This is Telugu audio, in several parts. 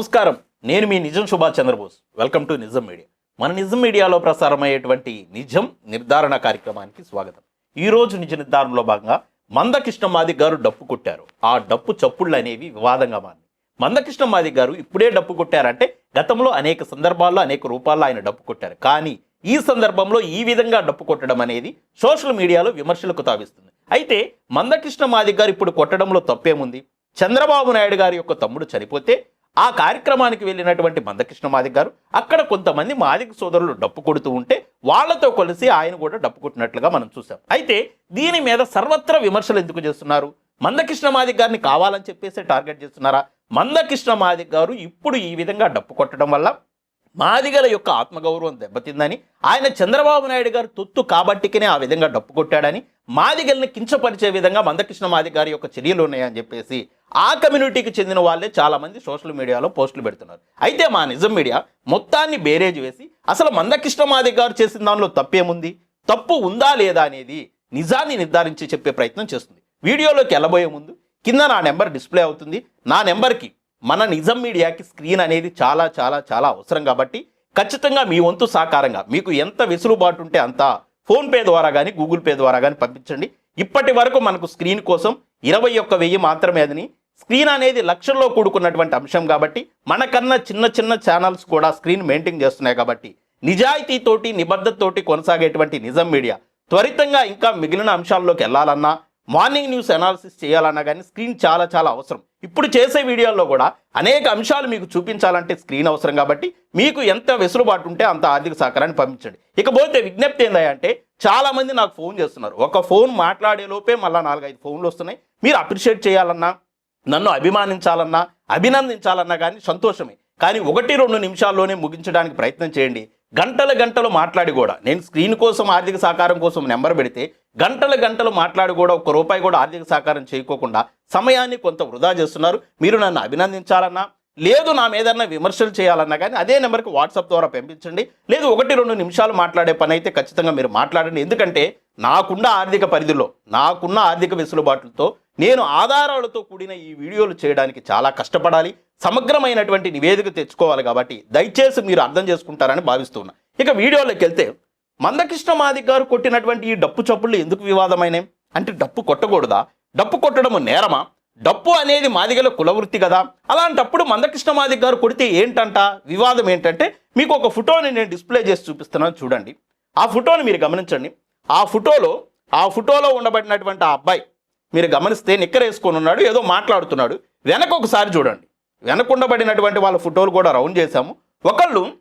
నమస్కారం. నేను మీ Nijam Subhash Chandrabose. Welcome to Nijam media మన నిజం మీడియాలో ప్రసారమయ్యేటువంటి నిజం నిర్ధారణ కార్యక్రమానికి స్వాగతం. ఈరోజు నిజ నిర్ధారణలో భాగంగా మందకృష్ణ మాదిక్ గారు డప్పు కొట్టారు. ఆ డప్పు చప్పుళ్ళు అనేవి వివాదంగా మారింది మందకృష్ణ మాదిక్ గారు ఇప్పుడే డప్పు కొట్టారంటే గతంలో అనేక సందర్భాల్లో అనేక రూపాల్లో ఆయన డప్పు కొట్టారు. కానీ ఈ సందర్భంలో ఈ విధంగా డప్పు కొట్టడం అనేది సోషల్ మీడియాలో విమర్శలకు తావిస్తుంది. అయితే మందకృష్ణ మాదిక్ గారు ఇప్పుడు కొట్టడంలో తప్పేముంది? చంద్రబాబు నాయుడు గారి యొక్క తమ్ముడు చనిపోతే ఆ కార్యక్రమానికి వెళ్ళినటువంటి మందకృష్ణ మాదిక్ గారు అక్కడ కొంతమంది మాదిక సోదరులు డప్పు కొడుతూ ఉంటే వాళ్ళతో కలిసి ఆయన కూడా డప్పు కొట్టినట్లుగా మనం చూసాం అయితే దీని మీద సర్వత్రా విమర్శలు ఎందుకు చేస్తున్నారు? మందకృష్ణ మాదిక్ గారిని కావాలని చెప్పేసి టార్గెట్ చేస్తున్నారా? మందకృష్ణ మాదిక్ గారు ఇప్పుడు ఈ విధంగా డప్పు కొట్టడం వల్ల మాదిగల యొక్క ఆత్మగౌరవం దెబ్బతిందని ఆయన చంద్రబాబు నాయుడు గారు తొత్తు కాబట్టికనే ఆ విధంగా డప్పు కొట్టాడని మాదిగల్ని కించపరిచే విధంగా మందకృష్ణ మాది గారి యొక్క చర్యలు ఉన్నాయని చెప్పేసి ఆ కమ్యూనిటీకి చెందిన వాళ్ళే చాలామంది సోషల్ మీడియాలో పోస్టులు పెడుతున్నారు. అయితే మా నిజం మీడియా మొత్తాన్ని బేరేజ్ వేసి అసలు మందకృష్ణ గారు చేసిన దానిలో తప్పేముంది? తప్పు ఉందా లేదా అనేది నిజాన్ని నిర్ధారించి చెప్పే ప్రయత్నం చేస్తుంది. వీడియోలోకి వెళ్ళబోయే ముందు కింద నా నెంబర్ డిస్ప్లే అవుతుంది. నా నెంబర్కి మన నిజం మీడియాకి స్క్రీన్ అనేది చాలా చాలా చాలా అవసరం కాబట్టి ఖచ్చితంగా మీ వంతు సాకారంగా మీకు ఎంత వెసులుబాటు ఉంటే అంత ఫోన్పే ద్వారా కానీ గూగుల్ పే ద్వారా కానీ పంపించండి. ఇప్పటి వరకు మనకు స్క్రీన్ కోసం ఇరవై ఒక్క వెయ్యి మాత్రమే అదని స్క్రీన్ అనేది లక్షల్లో కూడుకున్నటువంటి అంశం కాబట్టి మనకన్నా చిన్న చిన్న ఛానల్స్ కూడా స్క్రీన్ మెయింటైన్ చేస్తున్నాయి కాబట్టి నిజాయితీతోటి నిబద్ధతతోటి కొనసాగేటువంటి నిజం మీడియా త్వరితంగా ఇంకా మిగిలిన అంశాల్లోకి వెళ్ళాలన్నా మార్నింగ్ న్యూస్ అనాలిసిస్ చేయాలన్నా కానీ స్క్రీన్ చాలా చాలా అవసరం. ఇప్పుడు చేసే వీడియోల్లో కూడా అనేక అంశాలు మీకు చూపించాలంటే స్క్రీన్ అవసరం కాబట్టి మీకు ఎంత వెసులుబాటు ఉంటే అంత ఆర్థిక సహకారాన్ని పంపించండి. ఇకపోతే విజ్ఞప్తి ఏంటంటే చాలామంది నాకు ఫోన్ చేస్తున్నారు. ఒక ఫోన్ మాట్లాడే లోపే మళ్ళీ నాలుగైదు ఫోన్లు వస్తున్నాయి. మీరు అప్రిషియేట్ చేయాలన్నా నన్ను అభిమానించాలన్నా అభినందించాలన్నా కానీ సంతోషమే. కానీ ఒకటి రెండు నిమిషాల్లోనే ముగించడానికి ప్రయత్నం చేయండి. గంటల గంటలు మాట్లాడి కూడా. నేను స్క్రీన్ కోసం ఆర్థిక సహకారం కోసం నెంబర్ పెడితే గంటల గంటలు మాట్లాడి కూడా ఒక్క రూపాయి కూడా ఆర్థిక సహకారం చేయకోకుండా సమయాన్ని కొంత వృధా చేస్తున్నారు. మీరు నన్ను అభినందించాలన్నా లేదు నా ఏదన్నా విమర్శలు చేయాలన్నా కానీ అదే నెంబర్కి వాట్సాప్ ద్వారా పంపించండి. లేదు ఒకటి రెండు నిమిషాలు మాట్లాడే పని అయితే ఖచ్చితంగా మీరు మాట్లాడండి. ఎందుకంటే నాకున్న ఆర్థిక పరిధిలో నాకున్న ఆర్థిక వెసులుబాట్లతో నేను ఆధారాలతో కూడిన ఈ వీడియోలు చేయడానికి చాలా కష్టపడాలి. సమగ్రమైనటువంటి నివేదిక తెచ్చుకోవాలి కాబట్టి దయచేసి మీరు అర్థం చేసుకుంటారని భావిస్తున్నా. ఇక వీడియోలోకి వెళ్తే మందకృష్ణ మాదిక్ గారు కొట్టినటువంటి ఈ డప్పు చప్పుళ్ళు ఎందుకు వివాదమైనవి? అంటే డప్పు కొట్టకూడదా? డప్పు కొట్టడము నేరమా? డప్పు అనేది మాదిగల కులవృత్తి కదా. అలాంటప్పుడు మందకృష్ణ మాదిగ గారు కొడితే ఏంటంట? వివాదం ఏంటంటే మీకు ఒక ఫోటోని నేను డిస్ప్లే చేసి చూపిస్తున్నాను చూడండి. ఆ ఫోటోని మీరు గమనించండి. ఆ ఫోటోలో ఆ ఫోటోలో ఉండబడినటువంటి ఆ అబ్బాయి మీరు గమనిస్తే నిక్కరేసుకొని ఉన్నాడు ఏదో మాట్లాడుతున్నాడు. వెనక ఒకసారి చూడండి. వెనక ఉండబడినటువంటి వాళ్ళ ఫోటోలు కూడా రౌండ్ చేశాము. ఒకళ్ళు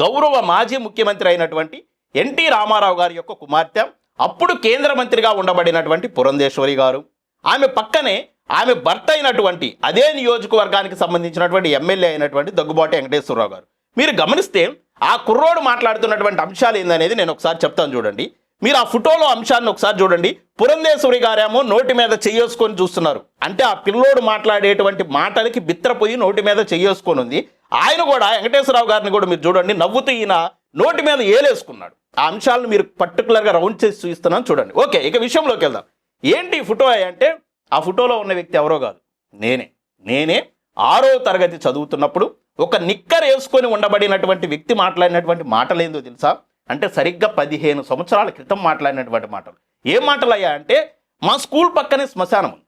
గౌరవ మాజీ ముఖ్యమంత్రి అయినటువంటి ఎన్టీ రామారావు గారి యొక్క కుమార్తె అప్పుడు కేంద్ర మంత్రిగా ఉండబడినటువంటి పురంధేశ్వరి గారు. ఆమె పక్కనే ఆమె భర్త అయినటువంటి అదే నియోజకవర్గానికి సంబంధించినటువంటి ఎమ్మెల్యే అయినటువంటి దగ్గుబాటి వెంకటేశ్వరరావు గారు. మీరు గమనిస్తే ఆ కుర్రోడు మాట్లాడుతున్నటువంటి అంశాలు ఏందనేది నేను ఒకసారి చెప్తాను చూడండి. మీరు ఆ ఫోటోలో అంశాన్ని ఒకసారి చూడండి. పురంధేశ్వరి గారేమో నోటి మీద చెయ్యేసుకొని చూస్తున్నారు. అంటే ఆ పిల్లోడు మాట్లాడేటువంటి మాటలకి బిత్రపోయి నోటి మీద చెయ్యేసుకొని ఉంది. ఆయన కూడా వెంకటేశ్వరరావు గారిని కూడా మీరు చూడండి నవ్వుతూ ఈయన నోటి మీద ఏలేసుకున్నాడు. ఆ అంశాలను మీరు పర్టికులర్గా రౌండ్ చేసి చూస్తున్నాను చూడండి. ఓకే ఇక విషయంలోకి వెళ్దాం. ఏంటి ఫోటో అంటే ఆ ఫోటోలో ఉన్న వ్యక్తి ఎవరో కాదు. నేనే. నేనే ఆరో తరగతి చదువుతున్నప్పుడు ఒక నిక్కర్ వేసుకొని ఉండబడినటువంటి వ్యక్తి మాట్లాడినటువంటి మాటలేందో తెలుసా? అంటే సరిగ్గా పదిహేను సంవత్సరాల క్రితం మాట్లాడినటువంటి మాటలు. ఏం మాటలు అయ్యా అంటే మా స్కూల్ పక్కనే శ్మశానం ఉంది.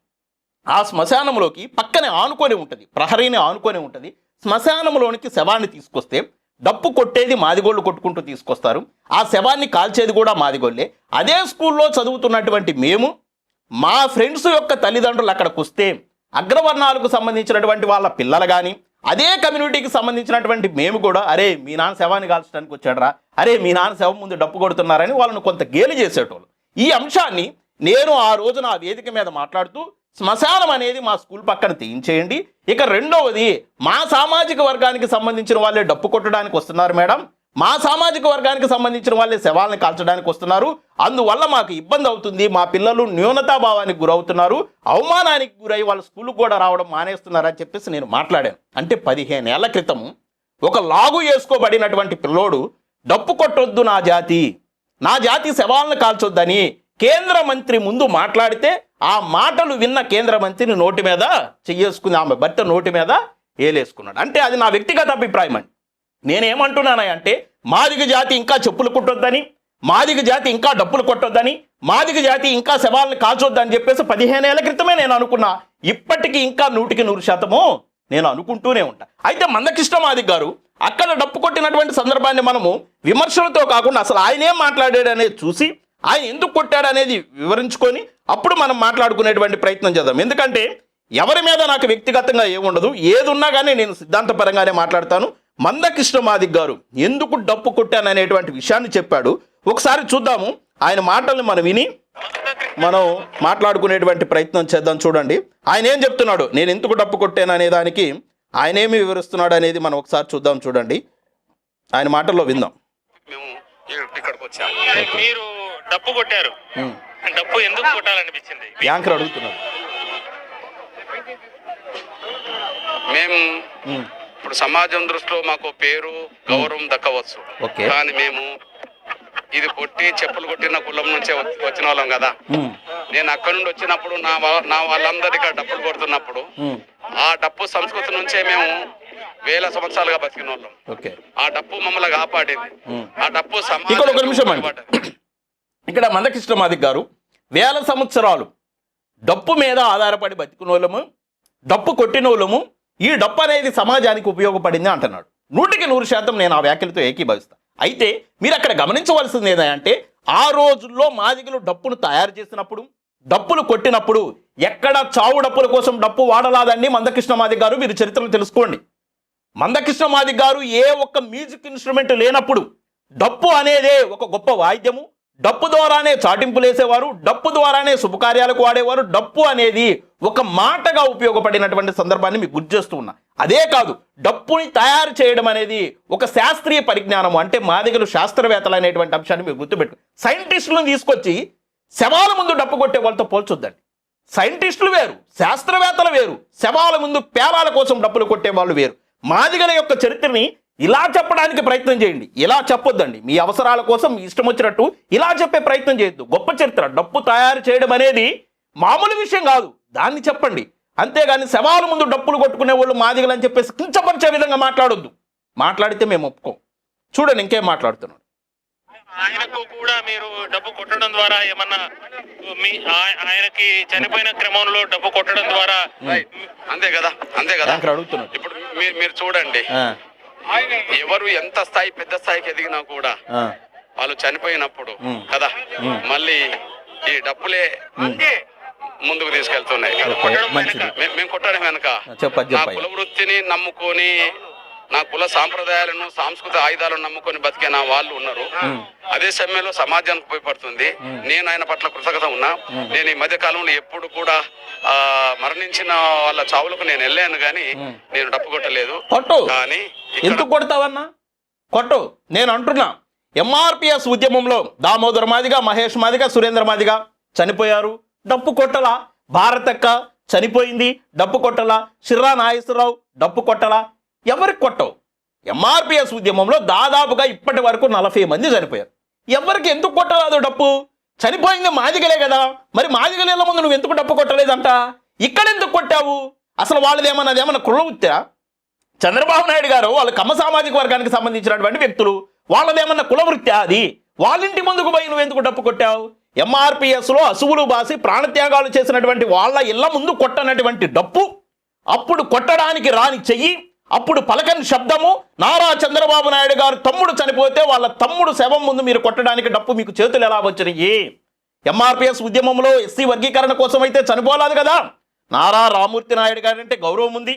ఆ శ్మశానంలోకి పక్కనే ఆనుకొని ఉంటుంది. ప్రహరీని ఆనుకొని ఉంటుంది. శ్మశానంలోనికి శవాన్ని తీసుకొస్తే డప్పు కొట్టేది మాదిగోళ్ళు కొట్టుకుంటూ తీసుకొస్తారు. ఆ శవాన్ని కాల్చేది కూడా మాదిగోళ్ళే. అదే స్కూల్లో చదువుతున్నటువంటి మేము మా ఫ్రెండ్స్ యొక్క తల్లిదండ్రులు అక్కడికి వస్తే అగ్రవర్ణాలకు సంబంధించినటువంటి వాళ్ళ పిల్లలు కానీ అదే కమ్యూనిటీకి సంబంధించినటువంటి మేము కూడా అరే మీ నాన్న శవాన్ని కాల్చడానికి వచ్చాడరా అరే మీ నాన్న శవం ముందు డప్పు కొడుతున్నారని వాళ్ళను కొంత గేలి చేసేటోళ్ళు. ఈ అంశాన్ని నేను ఆ రోజున ఆ వేదిక మీద మాట్లాడుతూ శ్మశానం అనేది మా స్కూల్ పక్కన తీయించేయండి. ఇక రెండవది మా సామాజిక వర్గానికి సంబంధించిన వాళ్ళే డప్పు కొట్టడానికి వస్తున్నారు మేడం. మా సామాజిక వర్గానికి సంబంధించిన వాళ్ళే శవాలను కాల్చడానికి వస్తున్నారు. అందువల్ల మాకు ఇబ్బంది అవుతుంది. మా పిల్లలు న్యూనతాభావానికి గురవుతున్నారు. అవమానానికి గురై వాళ్ళ స్కూల్కి కూడా రావడం మానేస్తున్నారని చెప్పేసి నేను మాట్లాడాను. అంటే పదిహేను ఏళ్ళ క్రితం ఒక లాగు వేసుకోబడినటువంటి పిల్లోడు డప్పు కొట్టొద్దు నా జాతి. నా జాతి శవాలను కాల్చొద్దని కేంద్ర మంత్రి ముందు మాట్లాడితే ఆ మాటలు విన్న కేంద్ర మంత్రిని నోటి మీద చెయ్యేసుకుని ఆమె భర్త నోటి మీద ఏలేసుకున్నాడు. అంటే అది నా వ్యక్తిగత అభిప్రాయం అండి. నేనేమంటున్నానంటే మాదిగ జాతి ఇంకా చెప్పులు కుట్టొద్దని మాదిగ జాతి ఇంకా డప్పులు కొట్టొద్దని మాదిగ జాతి ఇంకా శవాలను కాల్చొద్దని చెప్పేసి పదిహేను ఏళ్ళ క్రితమే నేను అనుకున్నా. ఇప్పటికీ ఇంకా నూటికి నూరు శాతము నేను అనుకుంటూనే ఉంటా. అయితే మందకృష్ణ మాదిగ గారు అక్కడ డప్పు కొట్టినటువంటి సందర్భాన్ని మనము విమర్శలతో కాకుండా అసలు ఆయన ఏం మాట్లాడాడు అనేది చూసి ఆయన ఎందుకు కొట్టాడు అనేది వివరించుకొని అప్పుడు మనం మాట్లాడుకునేటువంటి ప్రయత్నం చేద్దాం. ఎందుకంటే ఎవరి మీద నాకు వ్యక్తిగతంగా ఏముండదు ఏది ఉన్నా కానీ నేను సిద్ధాంతపరంగానే మాట్లాడతాను. మందకృష్ణ మాదిక్ గారు ఎందుకు డప్పు కొట్టాను అనేటువంటి విషయాన్ని చెప్పాడు. ఒకసారి చూద్దాము. ఆయన మాటల్ని మనం విని మనం మాట్లాడుకునేటువంటి ప్రయత్నం చేద్దాం చూడండి. ఆయన ఏం చెప్తున్నాడు? నేను ఎందుకు డప్పు కొట్టాను అనే దానికి ఆయన ఏమి వివరిస్తున్నాడు అనేది మనం ఒకసారి చూద్దాం చూడండి. ఆయన మాటల్లో విందాం. మేము ఇ- ఇక్కడికి వచ్చాము. మీరు డప్పు కొట్టారు. డప్పు ఎందుకు కొట్టాలనిపించింది? యాంకర్ అడుగుతున్నాడు మేము. ఇప్పుడు సమాజం దృష్టిలో మాకు పేరు గౌరవం దక్కవచ్చు. కానీ మేము ఇది కొట్టి చెప్పులు కొట్టిన కులం నుంచే వచ్చి- వచ్చిన వాళ్ళం కదా. నేను అక్కడ నుండి వచ్చినప్పుడు నా నా వాళ్ళందరి ఇక్కడ డప్పులు కొడుతున్నప్పుడు. ఆ డప్పు సంస్కృతి నుంచే మేము వేల సంవత్సరాలుగా బతికిన వాళ్ళం ఓకే ఆ డప్పు మమ్మల్ని కాపాడింది. ఆ డప్పు ఇక్కడ ఒక నిమిషం అండి. ఉపయోగపడ్డది. ఇక్కడ మందకృష్ణ మాదిక్ గారు వేల సంవత్సరాలు డప్పు మీద ఆధారపడి బతికినోళ్ళము డప్పు కొట్టినోళ్ళము ఈ డప్పు అనేది సమాజానికి ఉపయోగపడింది అంటున్నాడు. నూటికి నూరు శాతం నేను ఆ వ్యాఖ్యలతో ఏకీభవిస్తాను అయితే మీరు అక్కడ గమనించవలసింది ఏంటంటే ఆ రోజుల్లో మాదిగలు డప్పును తయారు చేసినప్పుడు డప్పులు కొట్టినప్పుడు ఎక్కడ చావు డప్పుల కోసం డప్పు వాడలాదండి మందకృష్ణ మాదిగ గారు? మీరు చరిత్రను తెలుసుకోండి. మందకృష్ణ మాదిగ గారు ఏ ఒక్క మ్యూజిక్ ఇన్స్ట్రుమెంట్ లేనప్పుడు డప్పు అనేదే ఒక గొప్ప వాయిద్యము డప్పు ద్వారానే చాటింపులు వేసేవారు డప్పు ద్వారానే శుభకార్యాలకు వాడేవారు. డప్పు అనేది ఒక మాటగా ఉపయోగపడినటువంటి సందర్భాన్ని మీకు గుర్తు చేస్తూ ఉన్నా. అదే కాదు డప్పుని తయారు చేయడం అనేది ఒక శాస్త్రీయ పరిజ్ఞానం అంటే మాదిగలు శాస్త్రవేత్తలు అనేటువంటి అంశాన్ని మీరు గుర్తుపెట్టు. సైంటిస్టులను తీసుకొచ్చి శవాల ముందు డప్పు కొట్టే వాళ్ళతో పోల్చొద్దండి. సైంటిస్టులు వేరు శాస్త్రవేత్తలు వేరు శవాల ముందు పేలాల కోసం డప్పులు కొట్టే వాళ్ళు వేరు. మాదిగల యొక్క చరిత్రని ఇలా చెప్పడానికి ప్రయత్నం చేయండి. ఇలా చెప్పొద్దండి. మీ అవసరాల కోసం మీ ఇష్టం వచ్చినట్టు ఇలా చెప్పే ప్రయత్నం చేయొద్దు. గొప్ప చరిత్ర డప్పు తయారు చేయడం అనేది మామూలు విషయం కాదు. దాన్ని చెప్పండి. అంతేగాని శవాల ముందు డప్పులు కొట్టుకునే వాళ్ళు మాదిగలు అని చెప్పేసి కించపరిచే విధంగా మాట్లాడొద్దు. మాట్లాడితే మేము ఒప్పుకోం. చూడండి ఇంకేం మాట్లాడుతున్నాడు. ఆయనకు కూడా మీరు డబ్బు కొట్టడం ద్వారా ఏమన్నా మీ ఆయ- ఆయనకి చనిపోయిన క్రమంలో డబ్బు కొట్టడం ద్వారా అంతే కదా అంతే కదా. అడుగుతున్నాడు. ఇప్పుడు మీరు మీరు చూడండి. ఆ, ఎవరు ఎంత స్థాయి పెద్ద స్థాయికి ఎదిగినా కూడా వాళ్ళు చనిపోయినప్పుడు. కదా. మళ్ళీ ఈ డప్పులే ముందుకు తీసుకెళ్తున్నాయి మేము కొట్టడం వెనక నా కుల వృత్తిని నమ్ముకొని నా కుల సాంప్రదాయాలను సాంస్కృతిక ఆయుధాలను నమ్ముకొని బతికే నా వాళ్ళు ఉన్నారు. అదే సమయంలో సమాజానికి ఉపయోగపడుతుంది నేను ఆయన పట్ల కృతజ్ఞత ఉన్నా. నేను ఈ మధ్య కాలంలో ఎప్పుడు కూడా ఆ మరణించిన వాళ్ళ చావులకు నేను వెళ్ళాను కానీ నేను డప్పు కొట్టలేదు. కొట్టు. కానీ ఎందుకు కొడతావన్నా? కొట్టు. నేను అంటున్నా ఎంఆర్పిఎస్ ఉద్యమంలో దామోదర్ మాదిగా మహేష్ మాదిగా సురేంద్ర మాదిగా చనిపోయారు. డప్పు కొట్టలా. భారతక్క చనిపోయింది. డప్పు కొట్టలా. శిర్రా నాగేశ్వరరావు డప్పు కొట్టలా. ఎవరికి కొట్టవు? ఎంఆర్పిఎస్ ఉద్యమంలో దాదాపుగా ఇప్పటి వరకు నలభై మంది చనిపోయారు. ఎవరికి ఎందుకు కొట్టరాదు డప్పు చనిపోయింది మాదిగలే కదా. మరి మాదిగలేళ్ళ ముందు నువ్వు ఎందుకు డప్పు కొట్టలేదంట? ఇక్కడ ఎందుకు కొట్టావు? అసలు వాళ్ళది ఏమన్నా ఏమన్నా కుళ్ళ చంద్రబాబు నాయుడు గారు వాళ్ళ కమ్మ సామాజిక వర్గానికి సంబంధించినటువంటి వ్యక్తులు. వాళ్ళదేమన్నా కులవృత్తి అది? వాళ్ళింటి ముందుకు పోయి నువ్వు ఎందుకు డప్పు కొట్టావు? ఎంఆర్పిఎస్లో అసువులు బాసి ప్రాణత్యాగాలు చేసినటువంటి వాళ్ళ ఇళ్ళ ముందు కొట్టనటువంటి డప్పు అప్పుడు కొట్టడానికి రాని చెయ్యి. అప్పుడు పలకని శబ్దము నారా చంద్రబాబు నాయుడు గారు తమ్ముడు చనిపోతే వాళ్ళ తమ్ముడు శవం ముందు మీరు కొట్టడానికి డప్పు మీకు చేతులు ఎలా వచ్చినాయి? ఎంఆర్పిఎస్ ఉద్యమంలో ఎస్సీ వర్గీకరణ కోసం అయితే చనిపోలేదు కదా. నారా రామూర్తి నాయుడు గారంటే గౌరవం ఉంది.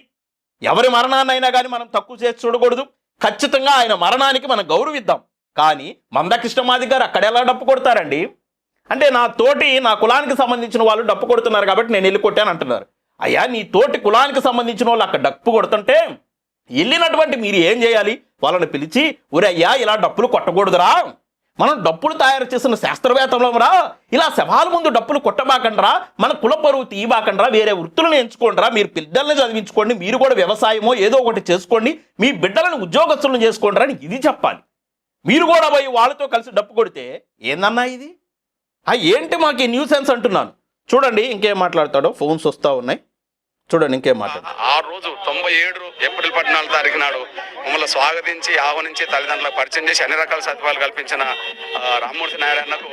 ఎవరి మరణాన్నైనా కానీ మనం తక్కువ చేసి చూడకూడదు. ఖచ్చితంగా ఆయన మరణానికి మనం గౌరవిద్దాం. కానీ మందకృష్ణ మాది గారు అక్కడ ఎలా డప్పు కొడతారండి? అంటే నా తోటి నా కులానికి సంబంధించిన వాళ్ళు డప్పు కొడుతున్నారు కాబట్టి నేను వెళ్ళి కొట్టాను అంటున్నారు. అయ్యా నీ తోటి కులానికి సంబంధించిన వాళ్ళు అక్కడ డప్పు కొడుతుంటే వెళ్ళినటువంటి మీరు ఏం చేయాలి? వాళ్ళని పిలిచి ఊరయ్యా ఇలా డప్పులు కొట్టకూడదురా. మనం డప్పులు తయారు చేసిన శాస్త్రవేత్తలంరా ఇలా శవాల ముందు డప్పులు కొట్టబాకండ్రా. మన కుల పరువు తీయబాకండ్రా. వేరే వృత్తులను ఎంచుకోండిరా. మీరు పిల్లల్ని చదివించుకోండి. మీరు కూడా వ్యవసాయమో ఏదో ఒకటి చేసుకోండి. మీ బిడ్డలను ఉద్యోగస్తులను చేసుకోండిరా అని ఇది చెప్పాలి. మీరు కూడా పోయి వాళ్ళతో కలిసి డప్పు కొడితే ఏందన్నా ఇది? ఆ ఏంటి మాకు న్యూ సెన్స్ అంటున్నాను. చూడండి ఇంకేం మాట్లాడతాడో. ఫోన్స్ వస్తూ ఉన్నాయి. చూడండి ఇంకేం మాట్లాడు ఆ రోజు తొంభై ఏడు ఏప్రిల్ పద్నాలుగు తారీఖు నాడు మమ్మల్ని స్వాగతించి ఆహ్వానించి తల్లిదండ్రులకు పరిచయం చేసి అన్ని రకాల సత్వాలు కల్పించిన రామ్మూర్తి నారాయణకు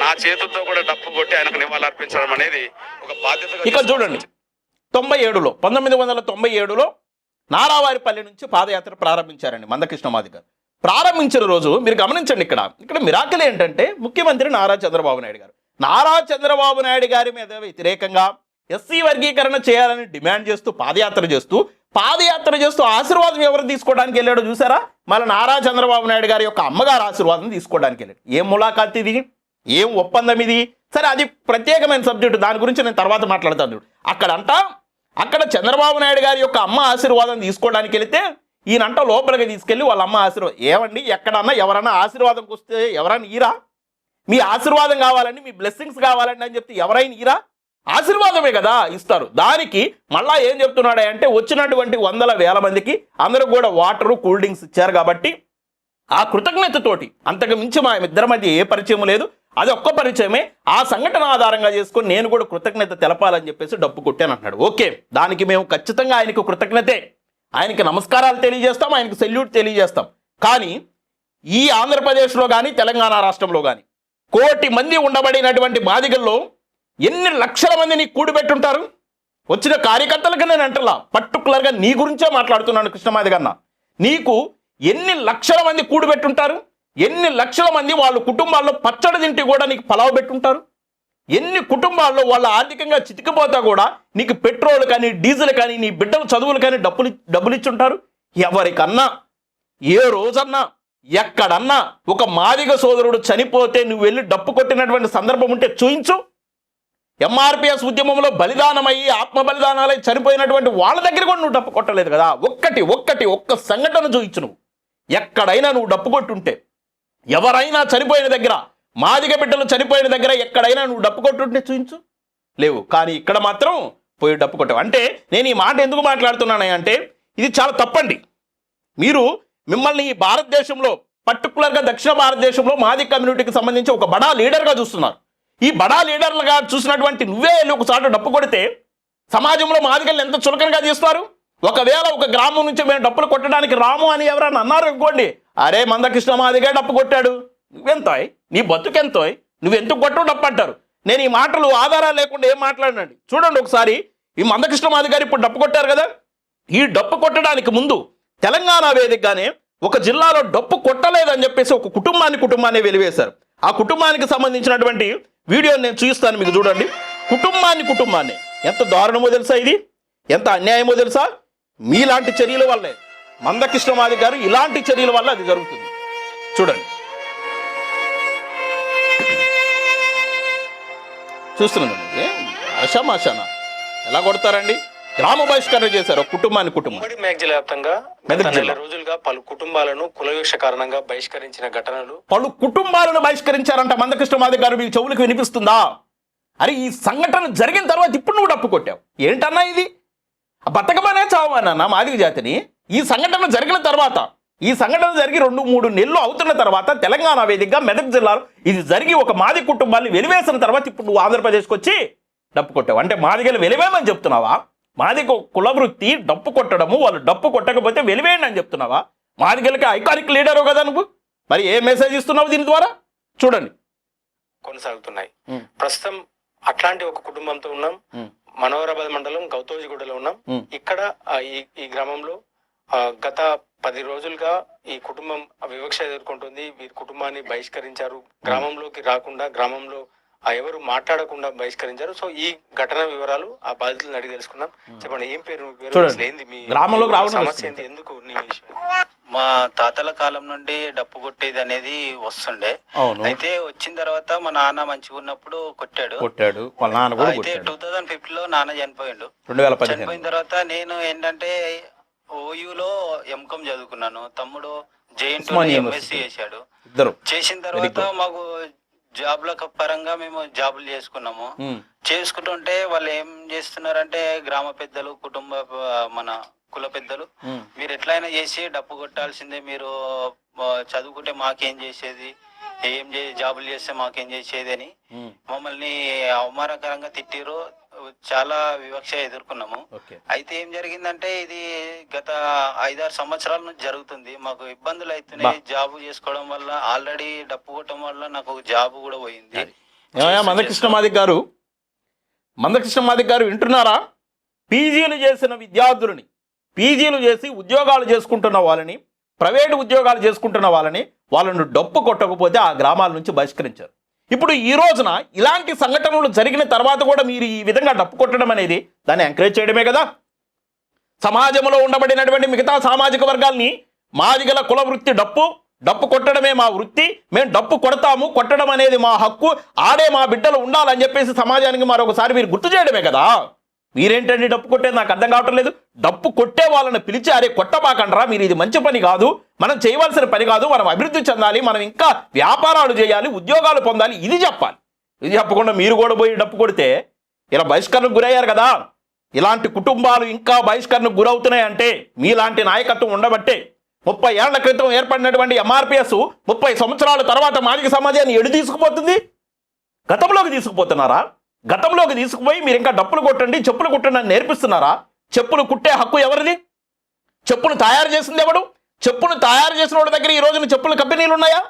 నా చేతులతో కూడా డప్పు కొట్టి ఆయనకు నివాళులు అర్పించడం అనేది ఒక బాధ్యతగా ఇక్కడ చూడండి తొంభై ఏడులో పంతొమ్మిది వందల తొంభై ఏడులో నారావారిపల్లి నుంచి పాదయాత్ర ప్రారంభించారండి మందకృష్ణమాది గారు ప్రారంభించిన రోజు మీరు గమనించండి ఇక్కడ ఇక్కడ మిరాకిల్ ఏంటంటే ముఖ్యమంత్రి నారా చంద్రబాబు నాయుడు గారు. నారా చంద్రబాబు నాయుడు గారి మీద వ్యతిరేకంగా ఎస్సీ వర్గీకరణ చేయాలని డిమాండ్ చేస్తూ పాదయాత్ర చేస్తూ పాదయాత్ర చేస్తూ ఆశీర్వాదం ఎవరు తీసుకోవడానికి వెళ్ళాడో చూసారా? మళ్ళీ నారా చంద్రబాబు నాయుడు గారి యొక్క అమ్మగారు ఆశీర్వాదం తీసుకోవడానికి వెళ్ళాడు. ఏం ములాఖాత్ ఇది? ఏం ఒప్పందం ఇది? సరే అది ప్రత్యేకమైన సబ్జెక్టు. దాని గురించి నేను తర్వాత మాట్లాడతాను చూడు. అక్కడ అక్కడ చంద్రబాబు నాయుడు గారి యొక్క అమ్మ ఆశీర్వాదం తీసుకోవడానికి వెళితే ఈయనంట లోపలికి తీసుకెళ్ళి వాళ్ళ అమ్మ ఆశీర్వాదం ఏమండి ఎక్కడన్నా ఎవరన్నా ఆశీర్వాదంకి వస్తే ఎవరన్నా ఈరా? మీ ఆశీర్వాదం కావాలండి మీ బ్లెస్సింగ్స్ కావాలండి అని చెప్తే ఎవరైనా ఈరా? ఆశీర్వాదమే కదా ఇస్తారు. దానికి మళ్ళా ఏం చెప్తున్నాడు అంటే వచ్చినటువంటి వందల వేల మందికి అందరూ కూడా వాటరు కూల్ డ్రింక్స్ ఇచ్చారు కాబట్టి ఆ కృతజ్ఞతతోటి అంతకు మించి మా ఇద్దరి మధ్య ఏ పరిచయం లేదు. అది ఒక్క పరిచయమే. ఆ సంఘటన ఆధారంగా చేసుకొని నేను కూడా కృతజ్ఞత తెలపాలని చెప్పేసి డప్పు కొట్టాను అంటున్నాడు. ఓకే దానికి మేము ఖచ్చితంగా ఆయనకు కృతజ్ఞతే. ఆయనకి నమస్కారాలు తెలియజేస్తాం ఆయనకు సెల్యూట్ తెలియజేస్తాం. కానీ ఈ ఆంధ్రప్రదేశ్లో కానీ తెలంగాణ రాష్ట్రంలో కానీ కోటి మంది ఉండబడినటువంటి బాధికల్లో ఎన్ని లక్షల మంది నీకు కూడిపెట్టుంటారు? వచ్చిన కార్యకర్తలకు నేను అంటలా. పర్టికులర్గా నీ గురించే మాట్లాడుతున్నాను కృష్ణమాది గన్న నీకు ఎన్ని లక్షల మంది కూడిపెట్టుంటారు? ఎన్ని లక్షల మంది వాళ్ళ కుటుంబాల్లో పచ్చడి తింటి కూడా నీకు పలావ్ పెట్టుంటారు? ఎన్ని కుటుంబాల్లో వాళ్ళ ఆర్థికంగా చితికిపోతా కూడా నీకు పెట్రోల్ కానీ డీజిల్ కానీ నీ బిడ్డల చదువులు కానీ డబ్బులు డబ్బులు ఇచ్చుంటారు? ఎవరికన్నా? ఏ రోజన్నా? ఎక్కడన్నా? ఒక మాదిగ సోదరుడు చనిపోతే నువ్వు వెళ్ళి డప్పు కొట్టినటువంటి సందర్భం ఉంటే చూయించు. ఎంఆర్పిఎస్ ఉద్యమంలో బలిదానమయ్యి ఆత్మ బలిదానాలై చనిపోయినటువంటి వాళ్ళ దగ్గర కూడా నువ్వు డప్పు కొట్టలేదు కదా. ఒక్కటి ఒక్కటి ఒక్క సంఘటన చూయించు నువ్వు. ఎక్కడైనా నువ్వు డప్పు కొట్టుంటే ఎవరైనా చనిపోయిన దగ్గర మాదిగ బిడ్డలు చనిపోయిన దగ్గర ఎక్కడైనా నువ్వు డప్పు కొట్టుంటే చూయించు లేవు. కానీ ఇక్కడ మాత్రం పోయి డప్పు కొట్టావు. అంటే నేను ఈ మాట ఎందుకు మాట్లాడుతున్నాను అంటే ఇది చాలా తప్పండి. మీరు మిమ్మల్ని ఈ భారతదేశంలో పర్టికులర్గా దక్షిణ భారతదేశంలో మాది కమ్యూనిటీకి సంబంధించి ఒక బడా లీడర్గా చూస్తున్నారు. ఈ బడా లీడర్లుగా చూసినటువంటి నువ్వే వెళ్ళి ఒకసారి డప్పు కొడితే సమాజంలో మాదిగల్ని ఎంత చులకనగా తీస్తారు? ఒకవేళ ఒక గ్రామం నుంచి మేము డప్పులు కొట్టడానికి రాము అని ఎవరైనా అన్నారు అనుకోండి అరే మందకృష్ణ మాదిగా డప్పు కొట్టాడు. నువ్వెంతోయ్? నీ బతుకెంతోయ్? నువ్వు కొట్టవు డప్పు అంటారు నేను ఈ మాటలు ఆధారాలు లేకుండా ఏం మాట్లాడినండి? చూడండి ఒకసారి ఈ మందకృష్ణ మాది గారు ఇప్పుడు డప్పు కొట్టారు కదా? ఈ డప్పు కొట్టడానికి ముందు తెలంగాణ వేదికగానే ఒక జిల్లాలో డప్పు కొట్టలేదని చెప్పేసి ఒక కుటుంబాన్ని కుటుంబాన్ని వెలివేశారు. ఆ కుటుంబానికి సంబంధించినటువంటి వీడియోని నేను చూపిస్తాను మీకు చూడండి. కుటుంబాన్ని కుటుంబాన్ని. ఎంత దారుణమో తెలుసా ఇది? ఎంత అన్యాయమో తెలుసా? మీలాంటి చర్యల వల్లే. మందకృష్ణమాది గారు ఇలాంటి చర్యల వల్ల అది జరుగుతుంది. చూడండి. చూస్తున్నాను. ఆశామాషానా ఎలా కొడతారండి? గ్రామ బహిష్కరణ చేశారు కుటుంబాన్ని కుటుంబం. ఉమ్మడి వ్యాప్తంగా మెదక్ గత నెల జిల్లా. రోజులుగా పలు కుటుంబాలను కులవివక్ష కారణంగా బహిష్కరించిన ఘటనలు. పలు కుటుంబాలను బహిష్కరించారంట మందకృష్ణమాది గారు మీ చెవులకు వినిపిస్తుందా? అరే ఈ సంఘటన జరిగిన తర్వాత ఇప్పుడు నువ్వు డప్పు కొట్టావు. ఏంటన్నా ఇది? బతకమనే చావమన్నా మాదిగ జాతిని? ఈ సంఘటన జరిగిన తర్వాత ఈ సంఘటన జరిగి రెండు మూడు నెలలు అవుతున్న తర్వాత తెలంగాణ వేదికగా మెదక్ జిల్లాలో ఇది జరిగి ఒక మాది కుటుంబాన్ని వెలివేసిన తర్వాత ఇప్పుడు నువ్వు ఆంధ్రప్రదేశ్కి వచ్చి డప్పు కొట్టావు. అంటే మాదిగలు వెలివేయమని చెప్తున్నావా? మాది కులవృత్తి డప్పు కొట్టడము వాళ్ళు డప్పు కొట్టకపోతే వెలివేయండి అని చెప్తున్నావా? మాదిగలకి ఐకానిక్ లీడరు కదా నువ్వు? మరి ఏ మెసేజ్ ఇస్తున్నావు దీని ద్వారా? చూడండి. కొనసాగుతున్నాయి. ప్రస్తుతం అట్లాంటి ఒక కుటుంబంతో ఉన్నాం. మనోహరాబాద్ మండలం గౌతోజిగూడలో ఉన్నాం. ఇక్కడ ఈ ఈ గ్రామంలో గత పది రోజులుగా ఈ కుటుంబం వివక్ష ఎదుర్కొంటుంది. వీరి కుటుంబాన్ని బహిష్కరించారు. గ్రామంలోకి రాకుండా గ్రామంలో ఎవరు మాట్లాడకుండా బహిష్కరించారు. సో ఈ ఘటన వివరాలు ఆ బాధితులను అడిగి తెలుసుకుందాం. చెప్పండి ఏం పేరు ఏంది మీ సమస్య ఎందుకు మా తాతల కాలం నుండి డప్పు కొట్టేది అనేది వస్తుండే. అవును. అయితే వచ్చిన తర్వాత మా నాన్న మంచిగా ఉన్నప్పుడు కొట్టాడు. కొట్టాడు. అయితే కొట్టాడు. టూ థౌజండ్ ఫిఫ్త్లో నాన్న చనిపోయిండు. చనిపోయిన తర్వాత నేను ఏంటంటే ఓయూలో ఎంకామ్ చదువుకున్నాను. తమ్ముడు జేఎన్ ఉస్మానియా ఎంఎస్సి. చేశాడు. ఇద్దరు. చేసిన తర్వాత. మాకు జాబ్ల పరంగా మేము జాబులు చేసుకున్నాము. చేసుకుంటుంటే వాళ్ళు ఏం చేస్తున్నారంటే గ్రామ పెద్దలు కుటుంబ మన కుల పెద్దలు మీరు ఎట్లయినా చేసి డప్పు కొట్టాల్సిందే. మీరు చదువుకుంటే మాకేం చేసేది? ఏం చే జాబులు చేస్తే మాకేం చేసేది అని మమ్మల్ని అవమానకరంగా తిట్టిరు చాలా వివక్ష ఎదుర్కొన్నాము. అయితే ఏం జరిగిందంటే ఇది గత ఐదారు సంవత్సరాల నుంచి జరుగుతుంది. మాకు ఇబ్బందులు అవుతున్నాయి జాబ్ చేసుకోవడం వల్ల ఆల్రెడీ డప్పు కొట్టడం వల్ల నాకు జాబ్ కూడా పోయింది. మందకృష్ణ మాదిక్ గారు? మందకృష్ణ మాదిక్ గారు వింటున్నారా? పీజీలు చేసిన విద్యార్థులని పీజీలు చేసి ఉద్యోగాలు చేసుకుంటున్న వాళ్ళని ప్రైవేటు ఉద్యోగాలు చేసుకుంటున్న వాళ్ళని వాళ్ళను డప్పు కొట్టకపోతే ఆ గ్రామాల నుంచి బహిష్కరించారు. ఇప్పుడు ఈ రోజున ఇలాంటి సంఘటనలు జరిగిన తర్వాత కూడా మీరు ఈ విధంగా డప్పు కొట్టడం అనేది దాన్ని ఎంకరేజ్ చేయడమే కదా. సమాజంలో ఉండబడినటువంటి మిగతా సామాజిక వర్గాల్ని మాదిగల కుల వృత్తి డప్పు డప్పు కొట్టడమే మా వృత్తి మేము డప్పు కొడతాము కొట్టడం అనేది మా హక్కు ఆడే మా బిడ్డలు ఉండాలని చెప్పేసి సమాజానికి మరొకసారి మీరు గుర్తు చేయడమే కదా. మీరేంటండి డప్పు కొట్టేది? నాకు అర్థం కావటం లేదు. డప్పు కొట్టే వాళ్ళని పిలిచి అరే కొట్టబాకండ్రా మీరు ఇది మంచి పని కాదు. మనం చేయవలసిన పని కాదు. మనం అభివృద్ధి చెందాలి. మనం ఇంకా వ్యాపారాలు చేయాలి ఉద్యోగాలు పొందాలి. ఇది చెప్పాలి. ఇది చెప్పకుండా మీరు కూడా పోయి డప్పు కొడితే ఇలా బహిష్కరణకు గురయ్యారు కదా. ఇలాంటి కుటుంబాలు ఇంకా బహిష్కరణకు గురవుతున్నాయంటే మీలాంటి నాయకత్వం ఉండబట్టే ముప్పై ఏళ్ళ క్రితం ఏర్పడినటువంటి ఎంఆర్పిఎస్ ముప్పై సంవత్సరాల తర్వాత మాదిక సమాజాన్ని ఎడు తీసుకుపోతుంది? గతంలోకి తీసుకుపోతున్నారా? గతంలోకి తీసుకుపోయి మీరు ఇంకా డప్పులు కొట్టండి చెప్పులు కొట్టండి అని నేర్పిస్తున్నారా? చెప్పులు కుట్టే హక్కు ఎవరిది? చెప్పును తయారు చేసింది ఎవడు? చెప్పును తయారు చేసిన వాడి దగ్గర ఈ రోజున చెప్పుల కంపెనీలు ఉన్నాయా?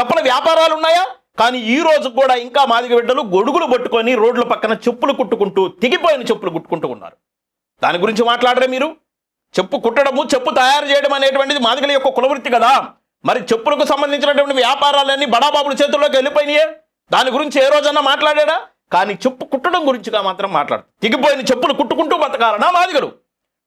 చెప్పుల వ్యాపారాలు ఉన్నాయా? కానీ ఈ రోజు కూడా ఇంకా మాదిగ బిడ్డలు గొడుగులు పట్టుకొని రోడ్ల పక్కన చెప్పులు కుట్టుకుంటూ తిగిపోయిన చెప్పులు కుట్టుకుంటూ ఉన్నారు. దాని గురించి మాట్లాడరే మీరు? చెప్పు కుట్టడము చెప్పు తయారు చేయడం అనేటువంటిది మాదిగల యొక్క కులవృత్తి కదా. మరి చెప్పులకు సంబంధించినటువంటి వ్యాపారాలన్నీ బడాబాబుల చేతుల్లోకి వెళ్ళిపోయినాయే. దాని గురించి ఏ రోజన్నా మాట్లాడా కానీ చెప్పు కుట్టడం గురించిగా మాత్రం మాట్లాడు. దిగిపోయిన చెప్పులు కుట్టుకుంటూ బతకాలనా మాదిగలు?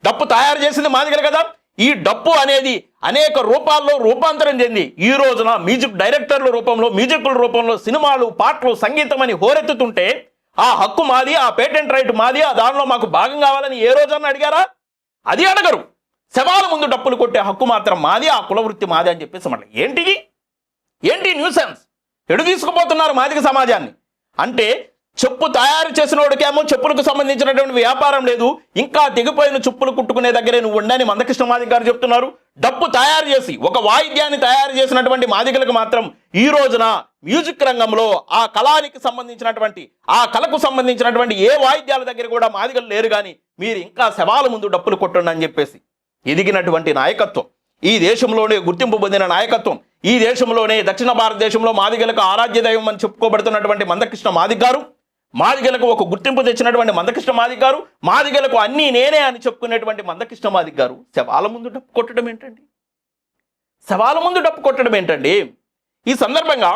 డప్పు తయారు చేసింది మాదిగలు కదా? ఈ డప్పు అనేది అనేక రూపాల్లో రూపాంతరం చెంది ఈ రోజున మ్యూజిక్ డైరెక్టర్ల రూపంలో మ్యూజిక్ల రూపంలో సినిమాలు పాటలు సంగీతం అని హోరెత్తుతుంటే ఆ హక్కు మాది ఆ పేటెంట్ రైట్ మాది ఆ దానిలో మాకు భాగం కావాలని ఏ రోజన్నా అడిగారా? అది అడగరు. శవాల ముందు డప్పులు కొట్టే హక్కు మాత్రం మాది ఆ కులవృత్తి మాది అని చెప్పేసి మళ్ళీ ఏంటిది? ఏంటి న్యూసెన్స్? ఎడు తీసుకుపోతున్నారు మాదిక సమాజాన్ని? అంటే చెప్పు తయారు చేసిన వాడికేమో చెప్పులకు సంబంధించినటువంటి వ్యాపారం లేదు. ఇంకా తెగిపోయిన చెప్పులు కుట్టుకునే దగ్గరే నువ్వు ఉండని మందకృష్ణ మాదిక గారు చెప్తున్నారు. డప్పు తయారు చేసి ఒక వాయిద్యాన్ని తయారు చేసినటువంటి మాదికలకు మాత్రం ఈ రోజున మ్యూజిక్ రంగంలో ఆ కళానికి సంబంధించినటువంటి ఆ కళకు సంబంధించినటువంటి ఏ వాయిద్యాల దగ్గర కూడా మాదిగలు లేరు కానీ మీరు ఇంకా శవాల ముందు డప్పులు కొట్టండి అని చెప్పేసి ఎదిగినటువంటి నాయకత్వం ఈ దేశంలోనే గుర్తింపు పొందిన నాయకత్వం ఈ దేశంలోనే దక్షిణ భారతదేశంలో మాదిగలకు ఆరాధ్య దైవం అని చెప్పుకోబడుతున్నటువంటి మందకృష్ణ మాదిగ గారు మాదిగలకు ఒక గుర్తింపు తెచ్చినటువంటి మందకృష్ణ మాదిగ గారు మాదిగలకు అన్నీ నేనే అని చెప్పుకునేటువంటి మందకృష్ణ మాదిగ గారు శవాల ముందు డప్పు కొట్టడం ఏంటండి? శవాల ముందు డప్పు కొట్టడం ఏంటండి? ఈ సందర్భంగా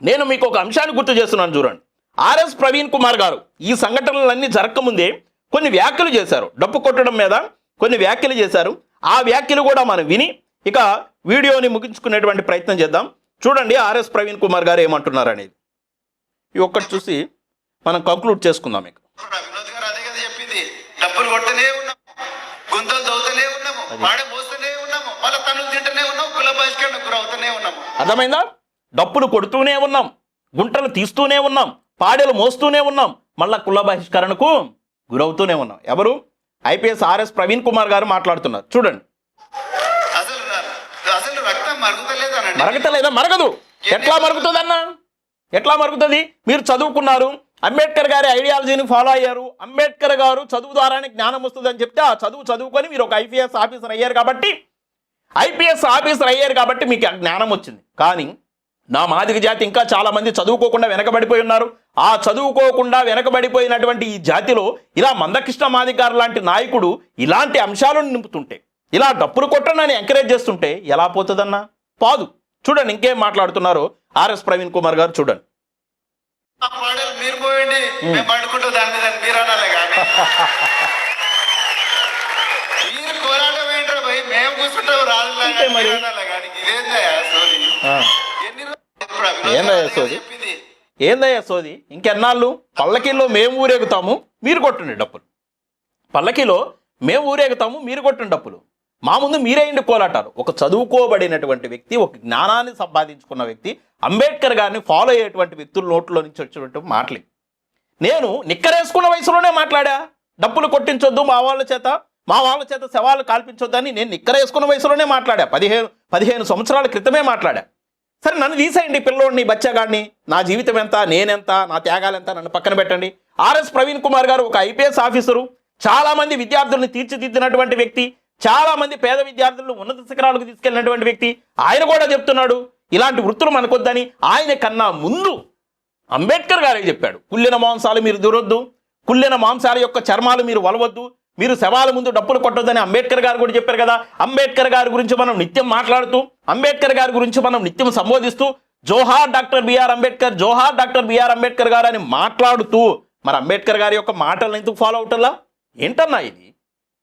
నేను మీకు ఒక అంశాన్ని గుర్తు చేస్తున్నాను చూడండి. ఆర్ఎస్ ప్రవీణ్ కుమార్ గారు ఈ సంఘటనలన్నీ జరగకముందే కొన్ని వ్యాఖ్యలు చేశారు. డప్పు కొట్టడం మీద కొన్ని వ్యాఖ్యలు చేశారు. ఆ వ్యాఖ్యలు కూడా మనం విని ఇక వీడియోని ముగించుకునేటువంటి ప్రయత్నం చేద్దాం. చూడండి ఆర్ఎస్ ప్రవీణ్ కుమార్ గారు ఏమంటున్నారు అనేది ఈ ఒక్కటి చూసి మనం కంక్లూడ్ చేసుకుందాం ఇక. వినోద్ గారు అదే కదా చెప్పింది. డబ్బులు కొట్టనే ఉన్నాము. గుంతలు దవ్వుతూనే ఉన్నాము. పాడే మోస్తూనే ఉన్నాము. మళ్ళీ తనులు తింటూనే ఉన్నాము. కుల బహిష్కరణ గురవుతూనే ఉన్నాము. అర్థమైందా? డప్పులు కొడుతూనే ఉన్నాం. గుంటలు తీస్తూనే ఉన్నాం. పాడెలు మోస్తూనే ఉన్నాం. మళ్ళా కుల బహిష్కరణకు గురవుతూనే ఉన్నాం. ఎవరు? ఐపీఎస్ ఆర్ఎస్ ప్రవీణ్ కుమార్ గారు మాట్లాడుతున్నారు. చూడండి. మరగతలేదా? మరగదు. ఎట్లా మరుగుతుంది అన్న ఎట్లా మరుగుతుంది? మీరు చదువుకున్నారు. అంబేద్కర్ గారి ఐడియాలజీని ఫాలో అయ్యారు. అంబేద్కర్ గారు చదువు ద్వారానే జ్ఞానం వస్తుంది అని చెప్తే ఆ చదువు చదువుకొని మీరు ఒక ఐపీఎస్ ఆఫీసర్ అయ్యారు కాబట్టి ఐపీఎస్ ఆఫీసర్ అయ్యారు కాబట్టి మీకు జ్ఞానం వచ్చింది. కానీ నా మాదిక జాతి ఇంకా చాలా మంది చదువుకోకుండా వెనకబడిపోయి ఉన్నారు. ఆ చదువుకోకుండా వెనకబడిపోయినటువంటి ఈ జాతిలో ఇలా మందకృష్ణ మాదిగారు లాంటి నాయకుడు ఇలాంటి అంశాలను నింపుతుంటే ఇలా డప్పులు కొట్టనని ఎంకరేజ్ చేస్తుంటే ఎలా పోతుందన్నా? పాదు. చూడండి ఇంకేం మాట్లాడుతున్నారు ఆర్ఎస్ ప్రవీణ్ కుమార్ గారు చూడండి. పాడేలు మీరు పోయండి. మేము. పండుకుంటూ దాని మీద మీరు అనాలి కానీ. మీరు కోరాటం మేము కూర్చుంటాం అనాలి కానీ. ఇదేందయ్యా సోది? ఎన్ని రోజులు సోది? ఏందయ్యా సోది? ఇంకెన్నాళ్ళు? పల్లకీలో మేము ఊరేగుతాము మీరు కొట్టండి డప్పులు. పల్లకీలో మేము ఊరేగుతాము మీరు కొట్టండి డప్పులు. మా ముందు మీరేయండి కోలాటాలు ఒక చదువుకోబడినటువంటి వ్యక్తి ఒక జ్ఞానాన్ని సంపాదించుకున్న వ్యక్తి అంబేద్కర్ గారిని ఫాలో అయ్యేటువంటి వ్యక్తుల నోట్లో నుంచి వచ్చినటువంటి మాటలు. నేను నిక్కరేసుకున్న వయసులోనే మాట్లాడా? డప్పులు కొట్టించొద్దు మా వాళ్ళ చేత మా వాళ్ళ చేత శవాలు కాల్పించొద్దని నేను నిక్కరేసుకున్న వయసులోనే మాట్లాడా? పదిహేను పదిహేను సంవత్సరాల క్రితమే మాట్లాడా? సరే నన్ను తీసేయండి పిల్లోడిని బచ్చగాడిని. నా జీవితం ఎంత నేనెంత నా త్యాగాలు ఎంత నన్ను పక్కన పెట్టండి. ఆర్ఎస్ ప్రవీణ్ కుమార్ గారు ఒక ఐపీఎస్ ఆఫీసరు. చాలా మంది తీర్చిదిద్దినటువంటి వ్యక్తి. చాలా మంది పేద విద్యార్థులను ఉన్నత శిఖరాలకు తీసుకెళ్ళినటువంటి వ్యక్తి ఆయన కూడా చెప్తున్నాడు ఇలాంటి వృత్తులు మనకొద్దని ఆయన కన్నా ముందు అంబేద్కర్ గారే చెప్పాడు. కుళ్ళిన మాంసాలు మీరు దూరొద్దు కుళ్ళిన మాంసాల యొక్క చర్మాలు మీరు వలవద్దు మీరు శవాల ముందు డప్పులు కొట్టొద్దని అంబేద్కర్ గారు కూడా చెప్పారు కదా. అంబేద్కర్ గారి గురించి మనం నిత్యం మాట్లాడుతూ అంబేద్కర్ గారి గురించి మనం నిత్యం సంబోధిస్తూ జోహార్ డాక్టర్ బిఆర్ అంబేద్కర్ జోహార్ డాక్టర్ బిఆర్ అంబేద్కర్ గారు అని మాట్లాడుతూ మరి అంబేద్కర్ గారి యొక్క మాటలను ఎందుకు ఫాలో అవటంలా? ఏంటన్నా ఇది?